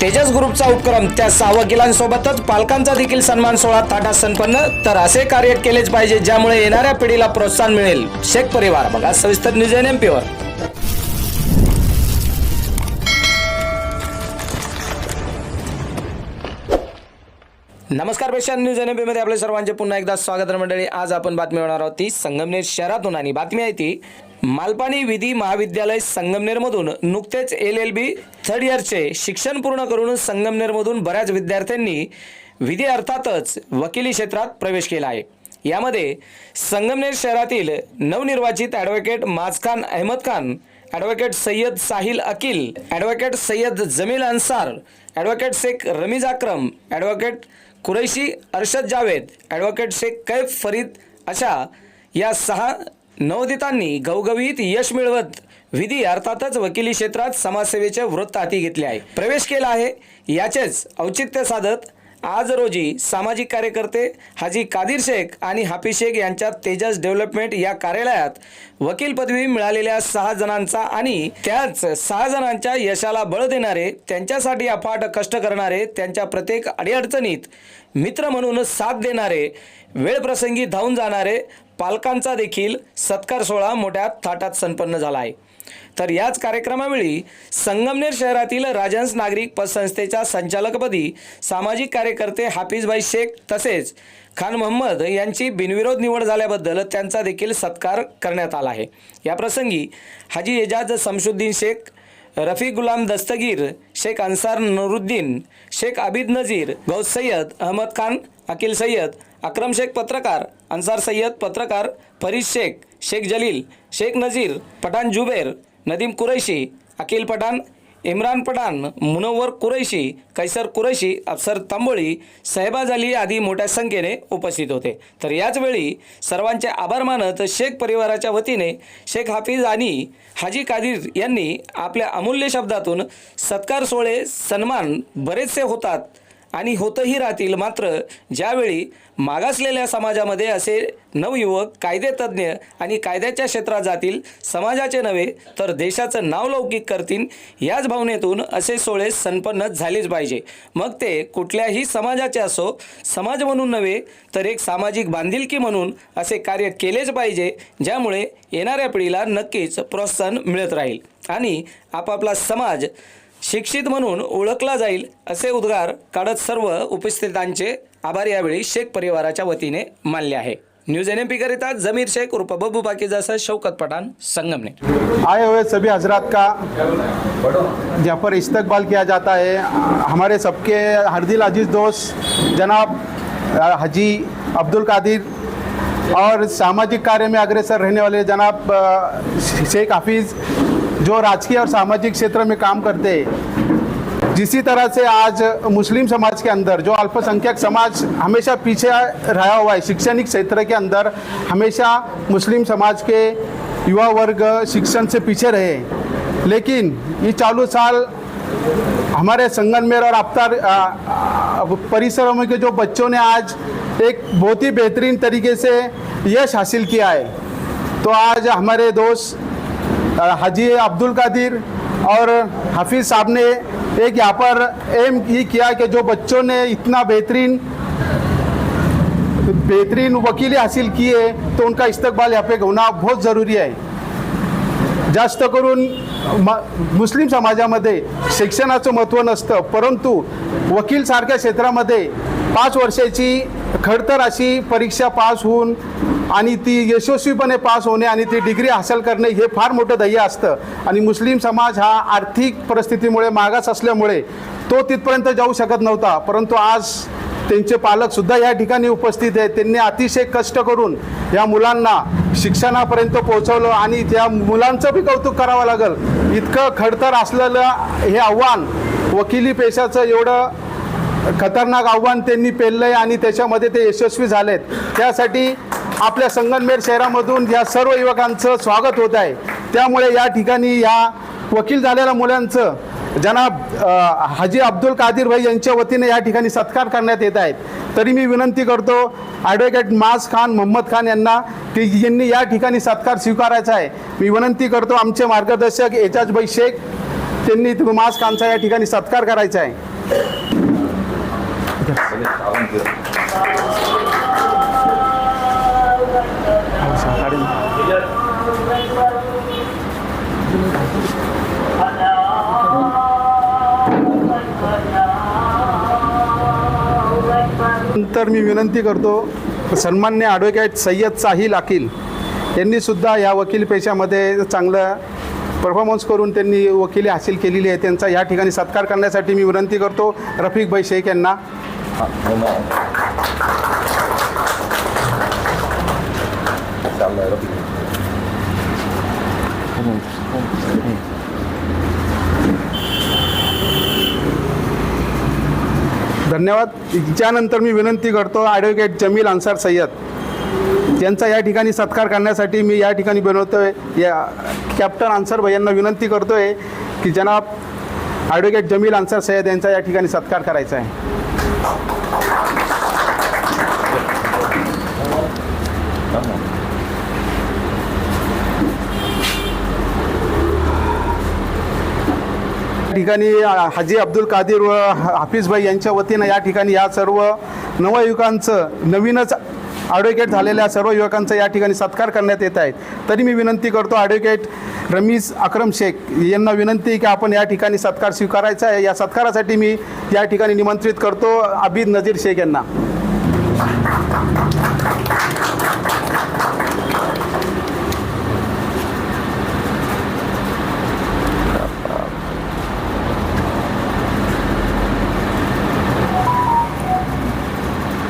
तेजस ग्रुपचा उपक्रम. त्या सावगिलांसोबतच पालकांचा देखील सन्मान सोहळा थाटा संपन्न. तर असे कार्य केलेच पाहिजे ज्यामुळे येणाऱ्या पिढीला प्रोत्साहन मिळेल. शेख परिवार बघा सविस्तर न्यूज एन एम पीवर नमस्कार पेशान न्यूज एनमध्ये आपल्या सर्वांचे पुन्हा एकदा स्वागत मंडळी. आज आपण बातमी होणार आहोत ती संगमनेर शहरातून आणि बातमी आहे ती मालपाणी विधी महाविद्यालय संगमनेरमधून नुकतेच एल एल बी थर्ड इयरचे शिक्षण पूर्ण करून संगमनेरमधून बऱ्याच विद्यार्थ्यांनी विधी अर्थातच वकिली क्षेत्रात प्रवेश केला आहे. यामध्ये संगमनेर शहरातील नवनिर्वाचित advocate Majkhan Ahmad Khan advocate Sayyad Sahil Akil advocate Sayyad Jameel Ansar advocate Shaikh Ramiz Akram advocate Qureshi Arshad Javed advocate Shaikh Kaif Farid अशा या सहा नवोदितांनी घवघवीत यश मिळवत विधी अर्थातच वकिली क्षेत्रात समाजसेवेचे वृत्त हाती घेतले आहे. प्रवेश केला आहे. याचेच औचित्य साधत आज रोजी सामाजिक कार्यकर्ते हाजी कादिर शेख आणि हापी शेख यांच्या तेजस डेव्हलपमेंट या कार्यालयात वकील पदवी मिळालेल्या सहा जणांचा आणि त्याच सहा जणांच्या यशाला बळ देणारे त्यांच्यासाठी अफाट कष्ट करणारे त्यांच्या प्रत्येक अडीअडचणीत मित्र म्हणून साथ देणारे वेळप्रसंगी धावून जाणारे पालकांचा देखील सत्कार सोहळा मोठ्या थाटात संपन्न झाला आहे. तर याच कार्यक्रमावेळी संगमनेर शहरातील राजहंस नागरिक पतसंस्थेच्या संचालकपदी सामाजिक कार्यकर्ते हाफिजभाई शेख तसेच खान मोहम्मद यांची बिनविरोध निवड झाल्याबद्दल त्यांचा देखील सत्कार करण्यात आला आहे. याप्रसंगी हाजी एजाज समशुद्दीन शेख रफी गुलाम दस्तगीर शेख अन्सार नरुद्दीन शेख आबिद नजीर गौस सय्यद अहमद खान अकिल सय्यद अक्रम शेख पत्रकार अन्सार सय्यद पत्रकार फरीद शेख शेख जलील शेख नजीर पठाण जुबेर नदीम कुरैशी अकिल पठाण इम्रान पठाण मुनव्वर कुरैशी कैसर कुरैशी अफसर तांबोळी सहबाज अली आदी मोठ्या संख्येने उपस्थित होते. तर याचवेळी सर्वांचे आभार मानत शेख परिवाराच्या वतीने शेख हाफिज आणि हाजी कादीर यांनी आपल्या अमूल्य शब्दातून सत्कार सोहळे सन्मान बरेचसे होतात. आणि होतही राहतील. मात्र ज्यावेळी मागासलेल्या समाजामध्ये असे नवयुवक कायदेतज्ञ आणि कायद्याच्या क्षेत्रात जातील समाजाचे नव्हे तर देशाचं नाव लौकिक करतील याच भावनेतून असे सोळे संपन्न झालेच पाहिजे. मग ते कुठल्याही समाजाचे असो समाज म्हणून नव्हे तर एक सामाजिक बांधिलकी म्हणून असे कार्य केलेच पाहिजे ज्यामुळे येणाऱ्या पिढीला नक्कीच प्रोत्साहन मिळत राहील. आणि आपापला समाज शिक्षित म्हणून ओळखला जाईल असे उद्गार काढत सर्व उपस्थितांचे आभार यावेळी शेख परिवाराच्या वतीने मानले आहे. न्यूज एन एम पी करिता जमीर शेख उर्फ बब्बू पाकीजा शौकत पठाण संगमनेर. आए हुए सभी हजरात का जहाँ पर इस्तकबाल किया जाता है हमारे सबके हरदिल अजीज़ दोस्त जनाब हजी अब्दुल कादिर और सामाजिक कार्य में अग्रसर रहने वाले जनाब शेख हाफिज़ जो राजकीय और सामाजिक क्षेत्र में काम करते हैं जिसी तरह से आज मुस्लिम समाज के अंदर जो अल्पसंख्यक समाज हमेशा पीछे रहा हुआ है शैक्षणिक क्षेत्र के अंदर हमेशा मुस्लिम समाज के युवा वर्ग शिक्षण से पीछे रहे। लेकिन ये चालू साल हमारे संगनमेर और अवतार अ, अ, परिसरों में के जो बच्चों ने आज एक बहुत ही बेहतरीन तरीके से यश हासिल किया है। तो आज हमारे दोस्त हाजी अब्दुल कादिर और हाफिज़ साहब ने एक यहाँ पर एम ये किया कि जो बच्चों ने इतना बेहतरीन बेहतरीन वकीली हासिल की है तो उनका इस्तकबाल यहाँ पे होना बहुत ज़रूरी है। जास्त करून म मुस्लिम समाजामध्ये शिक्षणाचं महत्त्व नसतं परंतु वकीलसारख्या क्षेत्रामध्ये पाच वर्षाची खडतर अशी परीक्षा पास होऊन आणि ती यशस्वीपणे पास होणे आणि ती डिग्री हासिल करणे हे फार मोठं ध्येय असतं. आणि मुस्लिम समाज हा आर्थिक परिस्थितीमुळे मागास असल्यामुळे तो तिथपर्यंत जाऊ शकत नव्हता. परंतु आज त्यांचे पालकसुद्धा या ठिकाणी उपस्थित आहेत. त्यांनी अतिशय कष्ट करून या मुलांना शिक्षणापर्यंत पोहोचवलं आणि त्या मुलांचं बी कौतुक करावं लागेल. इतकं खडतर असलेलं हे आव्हान वकिली पेशाचं एवढं खतरनाक आव्हान त्यांनी पेललं आहे आणि त्याच्यामध्ये ते यशस्वी झालेत. त्यासाठी आपल्या संगमनेर शहरामधून या सर्व युवकांचं स्वागत होत आहे. त्यामुळे या ठिकाणी या वकील झालेल्या मुलांचं जनाब हाजी अब्दुल कादिर भाई यांच्या वतीने या ठिकाणी सत्कार करण्यात येत आहेत. तरी मी विनंती करतो ॲडव्होकेट माज खान मोहम्मद खान यांना की यांनी या ठिकाणी सत्कार स्वीकारायचा आहे. मी विनंती करतो आमचे मार्गदर्शक एजाज भाई शेख त्यांनी माज खानचा या ठिकाणी सत्कार करायचा आहे. तर मी विनंती करतो सन्मान्य ॲडव्होकेट सय्यद साहिल अखिल यांनीसुद्धा या वकील पेशामध्ये चांगलं परफॉर्मन्स करून त्यांनी वकिली हासिल केलेली आहे. त्यांचा या ठिकाणी सत्कार करण्यासाठी मी विनंती करतो. रफिक भाई शेख यांना. धन्यवाद. त्यानंतर मी विनंती करतो ॲडव्होकेट जमील अन्सार सय्यद यांचा या ठिकाणी सत्कार करण्यासाठी मी या ठिकाणी बनवतो आहे या कॅप्टन अन्सार भाई यांना विनंती आहे की जनाब ॲडव्होकेट जमील अन्सार सय्यद यांचा या ठिकाणी सत्कार करायचा आहे. ठिकाणी हाजी अब्दुल कादिर व हाफिज भाई यांच्या वतीनं या ठिकाणी या सर्व नवयुवकांचं नवीनच ॲडव्होकेट झालेल्या सर्व युवकांचा या ठिकाणी सत्कार करण्यात येत आहे तरी मी विनंती करतो ॲडव्होकेट रमीज अक्रम शेख यांना विनंती आहे की आपण या ठिकाणी सत्कार स्वीकारायचा आहे. या सत्कारासाठी मी या ठिकाणी निमंत्रित करतो. आबिद नजीर शेख यांना.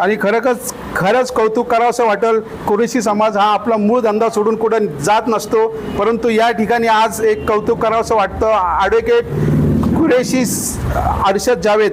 आणि खरंच खरंच कौतुक करावं असं वाटेल. कुरेशी समाज हा आपला मूळ धंदा सोडून कुठं जात नसतो. परंतु या ठिकाणी आज एक कौतुक करावं असं वाटतं. ॲडव्होकेट कुरेशी अर्षद जावेद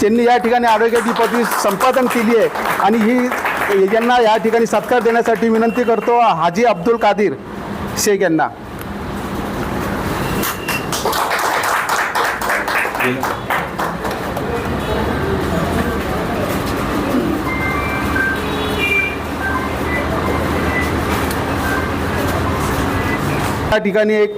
त्यांनी या ठिकाणी ॲडव्होकेट ही पदवी संपादन केली आहे. आणि ही यांना या ठिकाणी सत्कार देण्यासाठी विनंती करतो हाजी अब्दुल कादिर शेख यांना. या ठिकाणी एक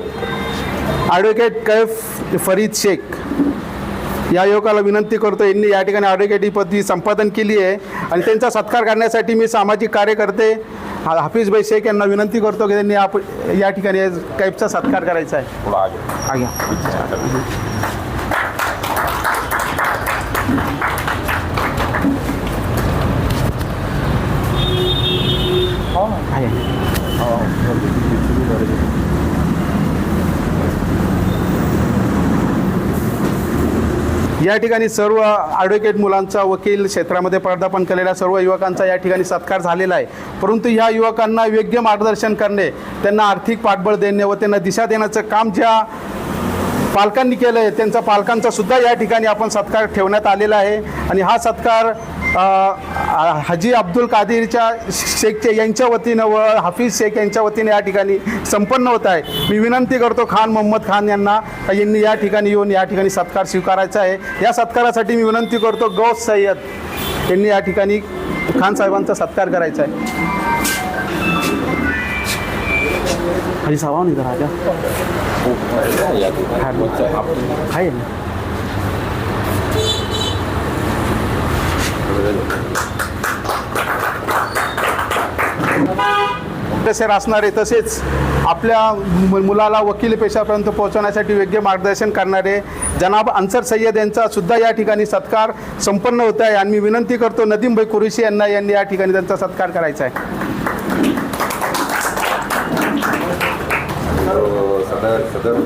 ॲडव्होकेट कैफ फरीद शेख या युवकाला विनंती करतो यांनी या ठिकाणी ॲडव्होकेट ही पदवी संपादन केली आहे आणि त्यांचा सत्कार करण्यासाठी मी सामाजिक कार्यकर्ते हाफिज भाई शेख यांना विनंती करतो की त्यांनी आप या ठिकाणी कैफचा सत्कार करायचा आहे. हा या ठिकाणी सर्व ॲडव्होकेट मुलांचा वकील क्षेत्रामध्ये पदार्पण केलेल्या सर्व युवकांचा या ठिकाणी सत्कार झालेला आहे. परंतु ह्या युवकांना योग्य मार्गदर्शन करणे त्यांना आर्थिक पाठबळ देणे व त्यांना दिशा देण्याचं काम ज्या पालकांनी केलं आहे त्यांचा पालकांचा सुद्धा या ठिकाणी आपण सत्कार ठेवण्यात आलेला आहे. आणि हा सत्कार हाजी अब्दुल कादिरच्या शेखचे यांच्या वतीनं व हाफिज शेख यांच्या वतीने या ठिकाणी संपन्न होत आहे. मी विनंती करतो खान मोहम्मद खान यांना यांनी या ठिकाणी येऊन या ठिकाणी सत्कार स्वीकारायचा आहे. या सत्कारासाठी मी विनंती करतो गौस सय्यद यांनी या ठिकाणी खान साहेबांचा सत्कार करायचा आहे. हरी सावा नाही राजा आहे ना कसे असणारे तसेच आपल्या मुलाला वकील पेशापर्यंत पोहोचवण्यासाठी योग्य मार्गदर्शन करणारे जनाब अन्सर सय्यद यांचा सुद्धा या ठिकाणी सत्कार संपन्न होत आहे. आणि मी विनंती करतो नदीम भाई कुरेशी यांना यांनी या ठिकाणी त्यांचा सत्कार करायचा आहे. सदर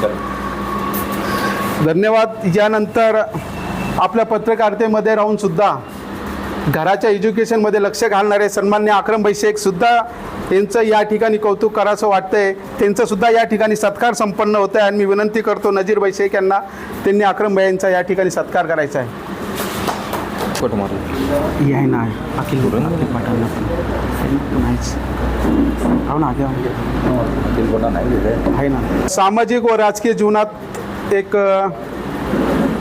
सदर धन्यवाद. यानंतर आपल्या पत्रकारितेमध्ये राहूनसुद्धा घराच्या एज्युकेशनमध्ये लक्ष घालणारे सन्मान्य अक्रमभाई शेख सुद्धा या ठिकाणी कौतुक करावंसं वाटतंय. त्यांचंसुद्धा या ठिकाणी सत्कार संपन्न होत आहे आणि मी विनंती करतो नजीर बैशेख यांना त्यांनी अक्रमभाई यांचा या ठिकाणी सत्कार करायचा आहे. कुठं मारलं. आहे ना अखिल पाठवलं नाहीच. हो ना अखिल आहे ना. सामाजिक व राजकीय जीवनात एक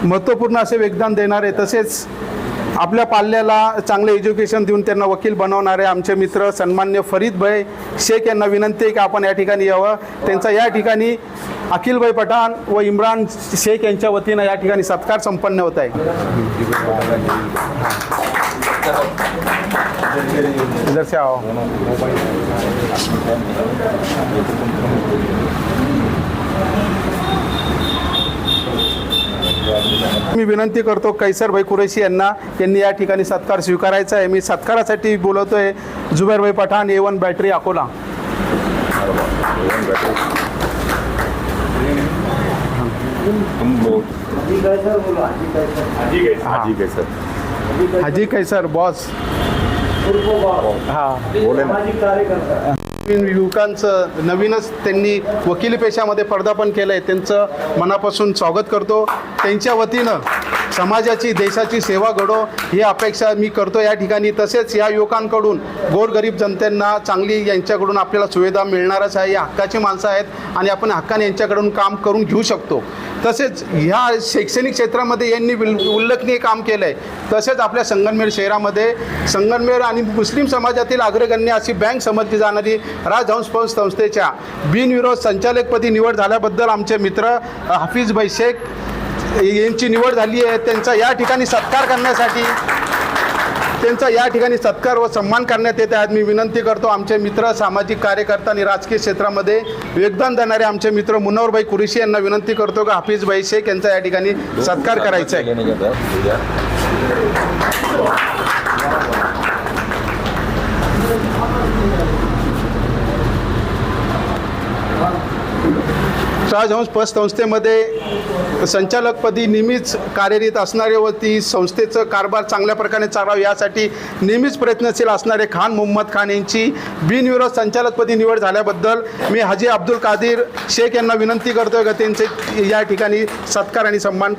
महत्त्वपूर्ण असे योगदान देणारे तसेच आपल्या पाल्याला चांगलं एज्युकेशन देऊन त्यांना वकील बनवणारे आमचे मित्र सन्मान्य फरीद भाई शेख यांना विनंती आहे की आपण या ठिकाणी यावं. त्यांचा या ठिकाणी अखिलभाई पठाण व इम्रान शेख यांच्या वतीनं या ठिकाणी सत्कार संपन्न होत आहे. इधर से मी विनंती करतो कैसरभाई कुरेशी यांना यांनी या ठिकाणी सत्कार स्वीकारायचा आहे. मी सत्कारासाठी बोलवतोय जुबैरभाई Pathan A one battery Akola. Haji Kaiser. Kaiser boss. हा. युवकांचं नवीनच त्यांनी वकिली पेशामध्ये पदार्पण केलं आहे त्यांचं मनापासून स्वागत करतो. त्यांच्या वतीनं समाजाची देशाची सेवा घडो ही अपेक्षा मी करतो या ठिकाणी. तसेच या युवकांकडून गोरगरीब जनतेंना चांगली यांच्याकडून आपल्याला सुविधा मिळणारच आहे. या हक्काची माणसं आहेत आणि आपण हक्काने यांच्याकडून काम करून घेऊ शकतो. तसेच ह्या शैक्षणिक क्षेत्रामध्ये यांनी विल- उल्लेखनीय काम केलं आहे तसेच आपल्या संगमनेर शहरामध्ये संगमनेर आणि मुस्लिम समाजातील अग्रगण्य अशी बँक समजली जाणारी राजहंस फौज संस्थेच्या बिनविरोध संचालकपदी निवड झाल्याबद्दल आमचे मित्र हाफिज भाई शेख यांची निवड झाली आहे त्यांचा या ठिकाणी सत्कार करण्यासाठी त्यांचा या ठिकाणी सत्कार व सन्मान करण्यात येत आहेत मी विनंती करतो आमचे मित्र सामाजिक कार्यकर्ता आणि राजकीय क्षेत्रामध्ये योगदान देणारे आमचे मित्र मुनवरभाई कुरेशी यांना विनंती करतो की हाफिजभाई शेख यांचा या ठिकाणी सत्कार करायचा आहे. राजहंस पत संस्थेमध्ये संचालकपदी नेहमीच कार्यरत असणारे व ती संस्थेचं कारभार चांगल्या प्रकारे चालावं यासाठी नेहमीच प्रयत्नशील असणारे खान मोहम्मद खान यांची बिनविरोध संचालकपदी निवड झाल्याबद्दल मी हाजी अब्दुल कादिर शेख यांना विनंती करतोय का त्यांचे या ठिकाणी सत्कार आणि सन्मान